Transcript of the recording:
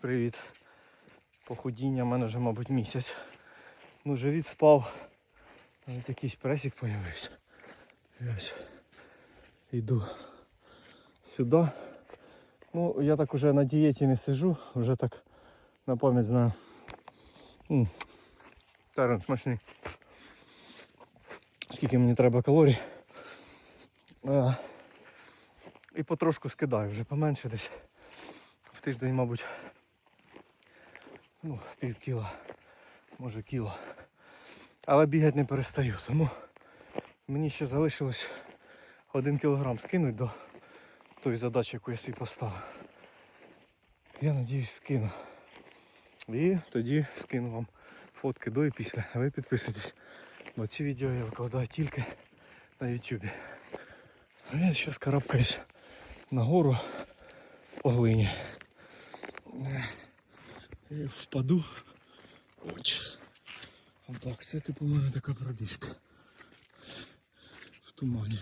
привіт. Похудіння в мене вже, мабуть, місяць. Ну, живіт спав. Навіть якийсь пресік появився. І ось йду сюди. Ну, я так уже на дієті не сижу, вже так на пам'ять знаю. М, Терен смачний. Скільки мені треба калорій. А, і потрошку скидаю, вже поменше десь. В тиждень, мабуть, ну, пів кіла, може кіло. Але бігати не перестаю, тому мені ще залишилось один кілограм скинути до тої задачі, яку я собі поставив. Я надіюсь скину. І тоді скину вам фотки до і після. А ви підписуйтесь. Бо ці відео я викладаю тільки на ютубі. А я зараз карабкаюсь нагору по глині. Впаду. Оч. Так, це типу у мене така пробіжка. В тумані.